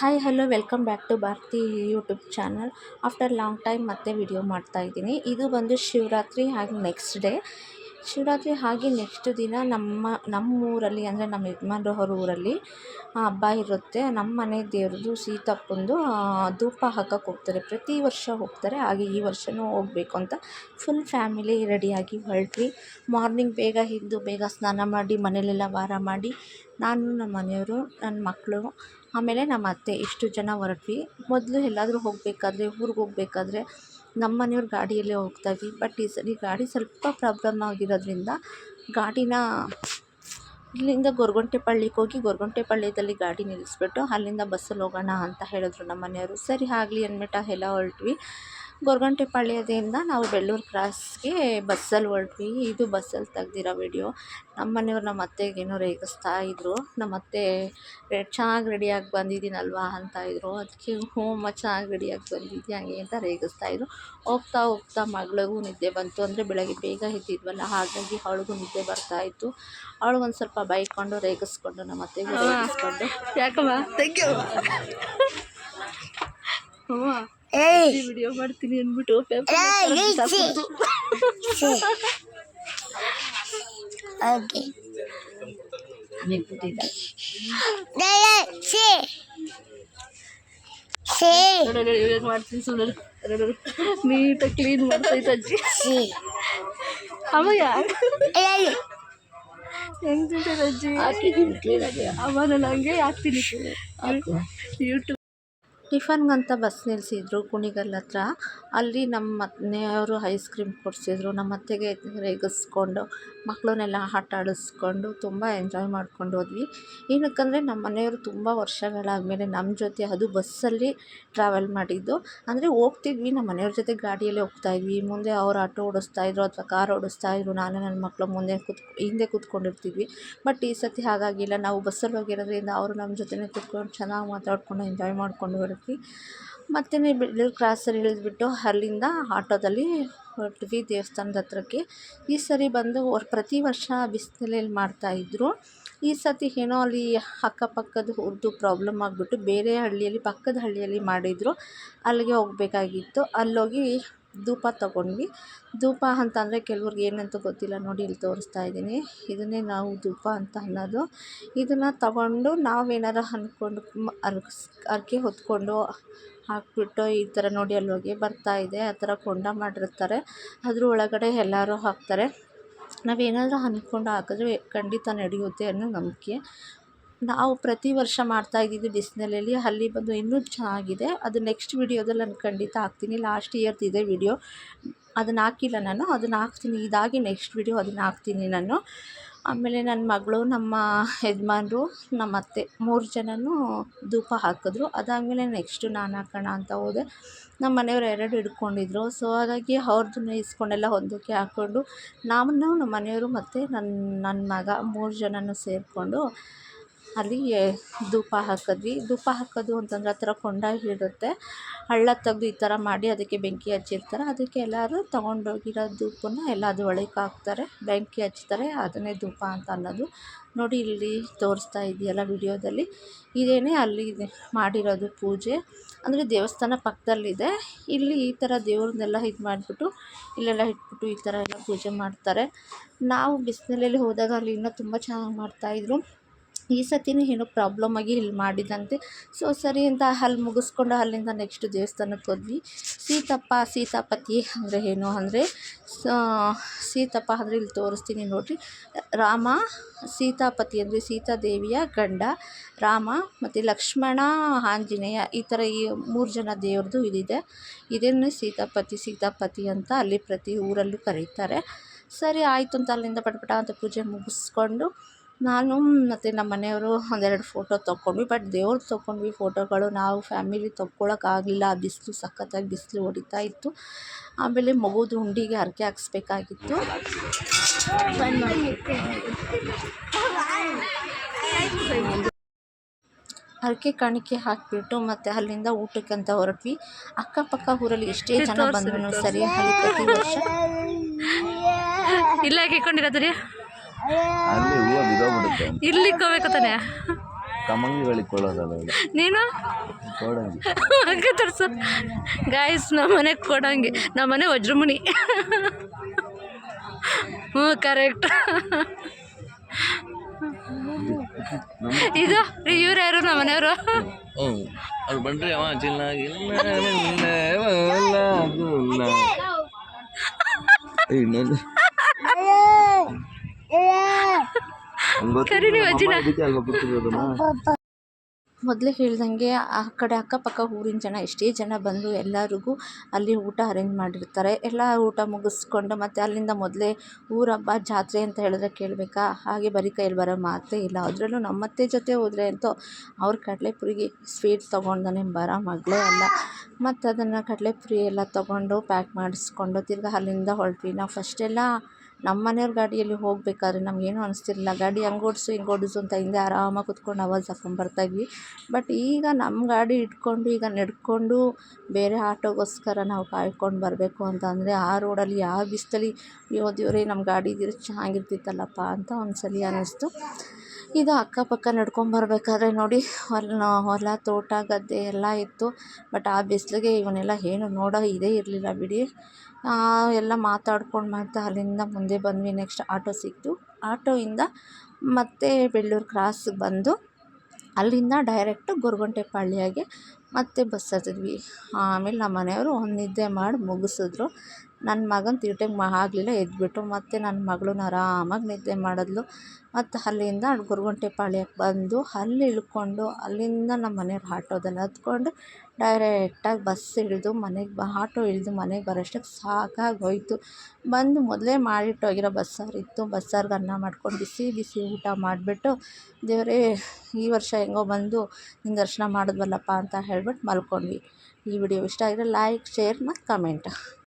Hi hello welcome back to Bharati YouTube channel after long time ಮತ್ತೆ video ಮಾಡ್ತಾ ಇದ್ದೀನಿ. ಇದು ಬಂದು ಶಿವರಾತ್ರಿ ಹಾಗೆ ನೆಕ್ಸ್ಟ್ ಡೇ ಶಿವರಾತ್ರಿ ಹಾಗೆ ನೆಕ್ಸ್ಟ್ ದಿನ ನಮ್ಮ ನಮ್ಮ ಊರಲ್ಲಿ ಅಂದರೆ ನಮ್ಮ ಯಜಮಾನ್ರು ಅವ್ರ ಊರಲ್ಲಿ ಹಬ್ಬ ಇರುತ್ತೆ. ನಮ್ಮ ಮನೆ ದೇವ್ರದ್ದು ಸೀತಪ್ಪಂದು ಧೂಪ ಹಾಕಕ್ಕೆ ಹೋಗ್ತಾರೆ. ಪ್ರತಿ ವರ್ಷ ಹೋಗ್ತಾರೆ. ಹಾಗೆ ಈ ವರ್ಷವೂ ಹೋಗ್ಬೇಕು ಅಂತ ಫುಲ್ ಫ್ಯಾಮಿಲಿ ರೆಡಿಯಾಗಿ ಹೊರಟ್ವಿ. ಮಾರ್ನಿಂಗ್ ಬೇಗ ಎದ್ದು ಬೇಗ ಸ್ನಾನ ಮಾಡಿ, ಮನೇಲೆಲ್ಲ ವಾರ ಮಾಡಿ, ನಾನು, ನಮ್ಮ ಮನೆಯವರು, ನನ್ನ ಮಕ್ಕಳು, ಆಮೇಲೆ ನಮ್ಮ ಅತ್ತೆ, ಇಷ್ಟು ಜನ ಹೊರಟ್ವಿ. ಮೊದಲು ಎಲ್ಲಾದರೂ ಹೋಗಬೇಕಾದ್ರೆ, ಊರಿಗೆ ಹೋಗಬೇಕಾದ್ರೆ ನಮ್ಮ ಮನೆಯವ್ರ ಗಾಡಿಯಲ್ಲೇ ಹೋಗ್ತಾ ಇದ್ವಿ ಬಟ್ ಈ ಸರಿ ಗಾಡಿ ಸ್ವಲ್ಪ ಪ್ರಾಬ್ಲಮ್ ಆಗಿರೋದ್ರಿಂದ ಗಾಡಿನ ಇಲ್ಲಿಂದ ಗೊರಗುಂಟೆಪಾಳ್ಯಕ್ಕೆ ಹೋಗಿ ಗೊರಗುಂಟೆಪಾಳ್ಯದಲ್ಲಿ ಗಾಡಿ ನಿಲ್ಲಿಸ್ಬಿಟ್ಟು ಅಲ್ಲಿಂದ ಬಸ್ಸಲ್ಲಿ ಹೋಗೋಣ ಅಂತ ಹೇಳಿದ್ರು ನಮ್ಮ ಮನೆಯವರು ಸರಿ ಆಗಲಿ ಅಂದ್ಬಿಟ್ಟು ಎಲ್ಲ ಹೊರಟ್ವಿ. ಗೊರಗುಂಟೆಪಾಳ್ಯದಿಂದ ನಾವು ಬೆಳ್ಳೂರು ಕ್ರಾಸ್ಗೆ ಬಸ್ಸಲ್ಲಿ ಹೊರಟ್ವಿ. ಇದು ಬಸ್ಸಲ್ಲಿ ತೆಗ್ದಿರೋ ವಿಡಿಯೋ. ನಮ್ಮ ಮನೆಯವ್ರು ನಮ್ಮ ಅತ್ತೆಗೇನೋ ರೇಗಿಸ್ತಾ ಇದ್ದರು ನಮ್ಮ ಅತ್ತೆ ಚೆನ್ನಾಗಿ ರೆಡಿಯಾಗಿ ಬಂದಿದ್ದೀನಲ್ವಾ? ಅಂತ ಇದ್ದರು ಅದಕ್ಕೆ ಹ್ಞೂ ಅಮ್ಮ ಚೆನ್ನಾಗಿ ರೆಡಿಯಾಗಿ ಬಂದಿದ್ದೆ ಹಂಗೆ ಅಂತ ರೇಗಿಸ್ತಾ ಇದ್ದರು ಹೋಗ್ತಾ ಹೋಗ್ತಾ ಮಗಳಿಗೂ ನಿದ್ದೆ ಬಂತು. ಅಂದರೆ ಬೆಳಗ್ಗೆ ಬೇಗ ಎದ್ದಿದ್ವಲ್ಲ ಹಾಗಾಗಿ ಅವಳಿಗೂ ನಿದ್ದೆ ಬರ್ತಾ ಬರ್ತಾಯಿತ್ತು ಅವಳಿಗೊಂದು ಸ್ವಲ್ಪ ಬೈಕೊಂಡು ರೇಗಿಸ್ಕೊಂಡು ನಮ್ಮ ಅತ್ತೆಗೆ ರೇಗಿಸ್ಕೊಂಡು. ಯಾಕಮ್ಮ? ಥ್ಯಾಂಕ್ ಯು ಅಮ್ಮ ಏಯ್! ವಿಡಿಯೋ ಮಾಡ್ತೀನಿ ಅಂದ್ಬಿಟ್ಟು ಪೇಪರ್ ಓಕೆ. ದಯ ಸಿ ಸಿ ಇವಾಗ ಮಾಡ್ತೀನಿ ಸುಮ್ಮನೆ ನೀಟಾಗಿ ಕ್ಲೀನ್ ಮಾಡ್ತೈತೆ ಅಜ್ಜಿ. ಸಿ ಅಮ್ಮಯ್ಯ ಏಯ್! ಹೆಂಗ್ ತಿಂತೈತೆ ಅಜ್ಜಿ? ಅಮ್ಮ ನಾನು ಹಂಗೆ ಹಾಕ್ತೀನಿ. ಯೂಟ್ಯೂಬ್ ಟಿಫನ್ಗಂತ ಬಸ್ ನಿಲ್ಲಿಸಿದ್ರು ಕುಣಿಗಲ್ ಹತ್ರ. ಅಲ್ಲಿ ನಮ್ಮ ಮನೆಯವರು ಐಸ್ ಕ್ರೀಮ್ ಕೊಡಿಸಿದ್ರು. ನಮ್ಮ ಅತ್ತೆಗೆ ರೇಗಿಸ್ಕೊಂಡು ಮಕ್ಕಳನ್ನೆಲ್ಲ ಆಟ ಆಡಿಸ್ಕೊಂಡು ತುಂಬ ಎಂಜಾಯ್ ಮಾಡ್ಕೊಂಡು ಹೋದ್ವಿ. ಏನಕ್ಕಂದರೆ ನಮ್ಮ ಮನೆಯವರು ತುಂಬ ವರ್ಷಗಳಾದಮೇಲೆ ನಮ್ಮ ಜೊತೆ ಅದು ಬಸ್ಸಲ್ಲಿ ಟ್ರಾವೆಲ್ ಮಾಡಿದ್ದು. ಅಂದರೆ ಹೋಗ್ತಿದ್ವಿ ನಮ್ಮ ಮನೆಯವ್ರ ಜೊತೆ ಗಾಡಿಯಲ್ಲೇ ಹೋಗ್ತಾಯಿದ್ವಿ ಮುಂದೆ ಅವ್ರು ಆಟೋ ಓಡಿಸ್ತಾಯಿದ್ರು ಅಥವಾ ಕಾರ್ ಓಡಿಸ್ತಾಯಿದ್ರು ನಾನು ನನ್ನ ಮಕ್ಕಳು ಮುಂದೆ ಕೂತ್, ಹಿಂದೆ ಕೂತ್ಕೊಂಡಿರ್ತಿದ್ವಿ. ಬಟ್ ಈ ಸತಿ ಹಾಗಾಗಿಲ್ಲ. ನಾವು ಬಸ್ಸಲ್ಲಿ ಹೋಗಿರೋದ್ರಿಂದ ಅವರು ನಮ್ಮ ಜೊತೆನೇ ಕೂತ್ಕೊಂಡು ಚೆನ್ನಾಗಿ ಮಾತಾಡ್ಕೊಂಡು ಎಂಜಾಯ್ ಮಾಡ್ಕೊಂಡು ಹೊರಟ್ವಿ ಮತ್ತು ಬೆಳ್ಳೂರು ಕ್ರಾಸಲ್ಲಿ ಇಳಿದ್ಬಿಟ್ಟು ಅಲ್ಲಿಂದ ಆಟೋದಲ್ಲಿ ಹೊರಟ್ವಿ ದೇವಸ್ಥಾನದ ಹತ್ರಕ್ಕೆ. ಈ ಸರಿ ಬಂದು ಅವ್ರು ಪ್ರತಿ ವರ್ಷ ಬಿಸಿಲಲ್ಲಿ ಮಾಡ್ತಾಯಿದ್ರು ಈ ಸತಿ ಏನೋ ಅಲ್ಲಿ ಅಕ್ಕಪಕ್ಕದ ಊರದ್ದು ಪ್ರಾಬ್ಲಮ್ ಆಗಿಬಿಟ್ಟು ಬೇರೆ ಹಳ್ಳಿಯಲ್ಲಿ, ಪಕ್ಕದ ಹಳ್ಳಿಯಲ್ಲಿ ಮಾಡಿದರು. ಅಲ್ಲಿಗೆ ಹೋಗಬೇಕಾಗಿತ್ತು. ಅಲ್ಲೋಗಿ ಧೂಪ ತಗೊಂಡ್ವಿ. ಧೂಪ ಅಂತಂದರೆ ಕೆಲವ್ರಿಗೆ ಏನಂತ ಗೊತ್ತಿಲ್ಲ, ನೋಡಿ ಇಲ್ಲಿ ತೋರಿಸ್ತಾ ಇದ್ದೀನಿ. ಇದನ್ನೇ ನಾವು ಧೂಪ ಅಂತ ಅನ್ನೋದು. ಇದನ್ನು ತಗೊಂಡು ನಾವೇನಾರು ಅಂದ್ಕೊಂಡು ಹರ್ಕೆ ಹೊತ್ಕೊಂಡು ಹಾಕ್ಬಿಟ್ಟು ಈ ಥರ ನೋಡಿ ಅಲ್ಲೋಗಿ ಇದೆ. ಆ ಥರ ಕೊಂಡ ಮಾಡಿರ್ತಾರೆ. ಅದ್ರ ಒಳಗಡೆ ಎಲ್ಲರೂ ಹಾಕ್ತಾರೆ. ನಾವೇನಾದರೂ ಅಂದ್ಕೊಂಡು ಹಾಕಿದ್ರೆ ಖಂಡಿತ ನಡೆಯುತ್ತೆ ಅನ್ನೋ ನಂಬಿಕೆ. ನಾವು ಪ್ರತಿ ವರ್ಷ ಮಾಡ್ತಾ ಇದ್ದಿದ್ದು ಬಿಸಿನಳ್ಳಿಯಲ್ಲಿ ಅಲ್ಲಿ ಬಂದು ಇನ್ನೂ ಚೆನ್ನಾಗಿದೆ. ಅದು ನೆಕ್ಸ್ಟ್ ವಿಡಿಯೋದಲ್ಲಿ ನಾನು ಖಂಡಿತ ಹಾಕ್ತೀನಿ. ಲಾಸ್ಟ್ ಇಯರ್ದು ಇದೆ ವಿಡಿಯೋ ಅದನ್ನು ಹಾಕಿಲ್ಲ ನಾನು. ಅದನ್ನು ಹಾಕ್ತೀನಿ. ಇದಾಗಿ ನೆಕ್ಸ್ಟ್ ವಿಡಿಯೋ ಅದನ್ನು ಹಾಕ್ತೀನಿ ನಾನು. ಆಮೇಲೆ ನನ್ನ ಮಗಳು, ನಮ್ಮ ಯಜಮಾನ್ರು, ನಮ್ಮ ಅತ್ತೆ ಮೂರು ಜನನೂ ಧೂಪ ಹಾಕಿದ್ರು. ಅದಾದಮೇಲೆ ನೆಕ್ಸ್ಟು ನಾನು ಹಾಕೋಣ ಅಂತ ಹೋದೆ. ನಮ್ಮ ಮನೆಯವ್ರು ಎರಡು ಹಿಡ್ಕೊಂಡಿದ್ರು. ಸೊ ಹಾಗಾಗಿ ಅವ್ರದ್ದನ್ನ ಇಸ್ಕೊಂಡೆಲ್ಲ ಹೊಂದಕ್ಕೆ ಹಾಕ್ಕೊಂಡು ನಾನು, ನಮ್ಮ ಮನೆಯವರು ಮತ್ತು ನನ್ನ ನನ್ನ ಮಗ ಮೂರು ಜನನೂ ಸೇರಿಕೊಂಡು ಅಲ್ಲಿ ಧೂಪ ಹಾಕಿದ್ವಿ. ಧೂಪ ಹಾಕೋದು ಅಂತಂದ್ರೆ ಆ ಥರ ಕೊಂಡ ಇರುತ್ತೆ ಹಳ್ಳ ತೆಗ್ದು ಈ ಥರ ಮಾಡಿ ಅದಕ್ಕೆ ಬೆಂಕಿ ಹಚ್ಚಿರ್ತಾರೆ. ಅದಕ್ಕೆ ಎಲ್ಲರೂ ತೊಗೊಂಡೋಗಿರೋ ಧೂಪನ್ನ ಎಲ್ಲ ಅದು ಒಳಗೆ ಹಾಕ್ತಾರೆ. ಬೆಂಕಿ ಹಚ್ತಾರೆ. ಅದನ್ನೇ ಧೂಪ ಅಂತ ಅನ್ನೋದು. ನೋಡಿ, ಇಲ್ಲಿ ತೋರಿಸ್ತಾ ಇದೆಯಲ್ಲ ವಿಡಿಯೋದಲ್ಲಿ. ಇದೇನೇ ಅಲ್ಲಿ ಮಾಡಿರೋದು ಪೂಜೆ. ಅಂದರೆ ದೇವಸ್ಥಾನ ಪಕ್ಕದಲ್ಲಿದೆ. ಇಲ್ಲಿ ಈ ಥರ ದೇವ್ರನ್ನೆಲ್ಲ ಇದು ಮಾಡಿಬಿಟ್ಟು, ಇಲ್ಲೆಲ್ಲ ಇಟ್ಬಿಟ್ಟು ಈ ಥರ ಎಲ್ಲ ಪೂಜೆ ಮಾಡ್ತಾರೆ. ನಾವು ಬಿಸಿಲಲ್ಲಿ ಹೋದಾಗ ಅಲ್ಲಿ ಇನ್ನೂ ತುಂಬ ಚೆನ್ನಾಗಿ ಮಾಡ್ತಾಯಿದ್ರು ಈ ಸತಿನೂ ಏನೋ ಪ್ರಾಬ್ಲಮ್ ಆಗಿ ಇಲ್ಲಿ ಮಾಡಿದಂತೆ. ಸೊ ಸರಿ ಅಂತ ಅಲ್ಲಿ ಮುಗಿಸ್ಕೊಂಡು ಅಲ್ಲಿಂದ ನೆಕ್ಸ್ಟ್ ದೇವಸ್ಥಾನಕ್ಕೆ ಹೋದ್ವಿ. ಸೀತಪ್ಪ, ಸೀತಾಪತಿ ಅಂದರೆ ಏನು ಅಂದರೆ ಸೀತಪ್ಪ ಅಂದರೆ ಇಲ್ಲಿ ತೋರಿಸ್ತೀನಿ ನೋಡಿರಿ. ರಾಮ, ಸೀತಾಪತಿ ಅಂದರೆ ಸೀತಾದೇವಿಯ ಗಂಡ, ರಾಮ ಮತ್ತು ಲಕ್ಷ್ಮಣ, ಆಂಜನೇಯ ಈ ಥರ ಈ ಮೂರು ಜನ ದೇವ್ರದ್ದು ಇದಿದೆ. ಇದನ್ನೇ ಸೀತಾಪತಿ ಸೀತಾಪತಿ ಅಂತ ಅಲ್ಲಿ ಪ್ರತಿ ಊರಲ್ಲೂ ಕರೀತಾರೆ. ಸರಿ, ಆಯಿತು ಅಂತ ಅಲ್ಲಿಂದ ಪಟಪಟ ಅಂತ ಪೂಜೆ ಮುಗಿಸ್ಕೊಂಡು ನಾನು ಮತ್ತು ನಮ್ಮ ಮನೆಯವರು ಒಂದೆರಡು ಫೋಟೋ ತೊಗೊಂಡ್ವಿ ಬಟ್ ದೇವ್ರದ್ದು ತೊಗೊಂಡ್ವಿ ಫೋಟೋಗಳು ನಾವು ಫ್ಯಾಮಿಲಿ ತೊಗೊಳಕ್ಕಾಗಲಿಲ್ಲ ಬಿಸಿಲು ಸಖತ್ತಾಗಿ ಬಿಸಿಲು ಹೊಡಿತಾ ಇತ್ತು. ಆಮೇಲೆ ಮಗುದು ಹುಂಡಿಗೆ ಹರಕೆ ಹಾಕ್ಸ್ಬೇಕಾಗಿತ್ತು. ಹರಕೆ ಕಾಣಿಕೆ ಹಾಕಿಬಿಟ್ಟು ಮತ್ತು ಅಲ್ಲಿಂದ ಊಟಕ್ಕೆ ಅಂತ ಹೊರಟ್ವಿ. ಅಕ್ಕಪಕ್ಕ ಊರಲ್ಲಿ ಎಷ್ಟೇ ಜನ ಬಂದ್ರು ಸರಿ, ಅಲ್ಲಿ ಪ್ರತಿ ವರ್ಷ. ಇಲ್ಲ ಅಲ್ಲಿ ಹೂವು ಬಿದ್ದೋಗ್ಬಿಡುತ್ತೆ ಇಲ್ಲಿ ಇಕ್ಕೋಬೇಕು ತಾನೆ? ಕಮಂಗಿಗಳಿಗೆ ಕೊಳ್ಳೋದಲ್ಲ ನೀನು? ತರ್ಸ ಹಂಗೆ ತರ್ಸು. ಗಾಯ್ಸ್ ನಮ್ಮ ಮನೆಗೆ ಕೊಡಂಗೆ. ನಮ್ಮ ಮನೆ ವಜ್ರಮುನಿ. ಹ್ಞೂ ಕರೆಕ್ಟ್ ಇದು? ಇವ್ರು ಯಾರು ನಮ್ಮ ಮನೆಯವರು? ಬಂದ್ರೆ ಅವ ಇನ್ನೊಂದು ಕರಿ ನೀವು ಅಜ್ಜಿನ ಅದಕ್ಕೆ ಅಲ್ವಾ ಗೊತ್ತಿರೋದಮ್ಮ ಮೊದಲೇ ಹೇಳ್ದಂಗೆ ಆ ಕಡೆ ಅಕ್ಕಪಕ್ಕ ಊರಿನ ಜನ ಎಷ್ಟೇ ಜನ ಬಂದು ಎಲ್ಲರಿಗೂ ಅಲ್ಲಿ ಊಟ ಅರೇಂಜ್ ಮಾಡಿರ್ತಾರೆ. ಎಲ್ಲ ಊಟ ಮುಗಿಸ್ಕೊಂಡು ಮತ್ತು ಅಲ್ಲಿಂದ ಮೊದಲೇ ಊರ ಹಬ್ಬ ಜಾತ್ರೆ ಅಂತ ಹೇಳಿದ್ರೆ ಕೇಳಬೇಕಾ? ಹಾಗೆ ಬರೀ ಕೈಯಲ್ಲಿ ಬರೋ ಮಾತೇ ಇಲ್ಲ. ಅದರಲ್ಲೂ ನಮ್ಮತ್ತೆ ಜೊತೆ ಹೋದರೆ ಅಂತೂ ಅವ್ರ ಕಡಲೆಪುರಿಗೆ ಸ್ವೀಟ್ ತೊಗೊಂಡನೆ ಬರೋ ಮಗಳೇ ಅಲ್ಲ. ಮತ್ತು ಅದನ್ನು ಕಡಲೆಪುರಿ ಎಲ್ಲ ತೊಗೊಂಡು ಪ್ಯಾಕ್ ಮಾಡಿಸ್ಕೊಂಡು ತಿರ್ಗಿ ಅಲ್ಲಿಂದ ಹೊರಟ್ವಿ ನಾವು ಫಸ್ಟೆಲ್ಲ ನಮ್ಮ ಮನೆಯವ್ರ ಗಾಡಿಯಲ್ಲಿ ಹೋಗಬೇಕಾದ್ರೆ ನಮಗೇನು ಅನಿಸ್ತಿರ್ಲಿಲ್ಲ. ಗಾಡಿ ಹಂಗೆ ಓಡಿಸು, ಹಿಂಗೆ ಓಡಿಸು ಅಂತ ಹಿಂದೆ ಆರಾಮಾಗಿ ಕುತ್ಕೊಂಡು ಆವಾಜ್ ಹಾಕ್ಕೊಂಡು ಬರ್ತಾಯಿದ್ವಿ ಬಟ್ ಈಗ ನಮ್ಮ ಗಾಡಿ ಇಟ್ಕೊಂಡು, ಈಗ ನಡ್ಕೊಂಡು ಬೇರೆ ಆಟೋಗೋಸ್ಕರ ನಾವು ಕಾಯ್ಕೊಂಡು ಬರಬೇಕು ಅಂತ ಅಂದರೆ ಆ ರೋಡಲ್ಲಿ ಯಾವ ಬಿಸಿಲಲ್ಲಿ ಅಯ್ಯೋ ದೇವರೇ ನಮ್ಮ ಗಾಡಿ ಇದ್ದಿದ್ರೆ ಚೆನ್ನಾಗಿರ್ತಿತ್ತಲ್ಲಪ್ಪ ಅಂತ ಒಂದು ಸಲ ಅನ್ನಿಸ್ತು. ಇದು ಅಕ್ಕಪಕ್ಕ ನಡ್ಕೊಂಬರ್ಬೇಕಾದ್ರೆ ನೋಡಿ, ಹೊಲ ಹೊಲ, ತೋಟ, ಗದ್ದೆ ಎಲ್ಲ ಇತ್ತು. ಬಟ್ ಆ ಬಿಸಿಲಿಗೆ ಇವನ್ನೆಲ್ಲ ಏನು ನೋಡೋ ಇದೇ ಇರಲಿಲ್ಲ ಬಿಡಿ. ಎಲ್ಲ ಮಾತಾಡ್ಕೊಂಡು ಮತ್ತೆ ಅಲ್ಲಿಂದ ಮುಂದೆ ಬಂದ್ವಿ. ನೆಕ್ಸ್ಟ್ ಆಟೋ ಸಿಕ್ತು ಆಟೋಯಿಂದ ಮತ್ತೆ ಬೆಳ್ಳೂರು ಕ್ರಾಸ್ಗೆ ಬಂದು ಅಲ್ಲಿಂದ ಡೈರೆಕ್ಟ್ ಗೊರಗುಂಟೆಪಾಳ್ಯಗೆ ಮತ್ತೆ ಬಸ್ ಹತ್ತಿದ್ವಿ. ಆಮೇಲೆ ನಮ್ಮ ಮನೆಯವರು ಒಂದು ನಿದ್ದೆ ಮಾಡಿ ಮುಗಿಸಿದ್ರು. ನನ್ನ ಮಗನ ತೀಟೆಗೆ ಮಾ ಆಗಲಿಲ್ಲ ಎದ್ಬಿಟ್ಟು ಮತ್ತು ನನ್ನ ಮಗಳನ್ನ ಆರಾಮಾಗಿ ನಿದ್ದೆ ಮಾಡಿದ್ಲು. ಮತ್ತು ಅಲ್ಲಿಂದ ಗೊರಗುಂಟೆಪಾಳ್ಯಕ್ಕೆ ಬಂದು ಅಲ್ಲಿ ಇಳ್ಕೊಂಡು, ಅಲ್ಲಿಂದ ನಮ್ಮ ಮನೆಯವ್ರು ಆಟೋದಲ್ಲಿ ಹತ್ಕೊಂಡು ಡೈರೆಕ್ಟಾಗಿ ಬಸ್ ಇಳಿದು ಮನೆಗೆ ಬ ಆಟೋ ಇಳಿದು ಮನೆಗೆ ಬರೋಷ್ಟಕ್ಕೆ ಸಾಕಾಗಿ ಹೋಯಿತು. ಬಂದು ಮೊದಲೇ ಮಾಡಿಟ್ಟೋಗಿರೋ ಬಸ್ಸಾರು ಇತ್ತು. ಬಸ್ಸಾರ್ಗೆ ಅನ್ನ ಮಾಡ್ಕೊಂಡು ಬಿಸಿ ಬಿಸಿ ಊಟ ಮಾಡಿಬಿಟ್ಟು ದೇವರೇ, ಈ ವರ್ಷ ಹೆಂಗೋ ಬಂದು ನಿನ್ನ ದರ್ಶನ ಮಾಡಿದ್ವಲ್ಲಪ್ಪ ಅಂತ ಹೇಳ್ಬಿಟ್ಟು ಮಲ್ಕೊಂಡ್ವಿ. ಈ ವಿಡಿಯೋ ಇಷ್ಟ ಆಗಿದ್ರೆ ಲೈಕ್ ಶೇರ್ ಮತ್ತು ಕಮೆಂಟ್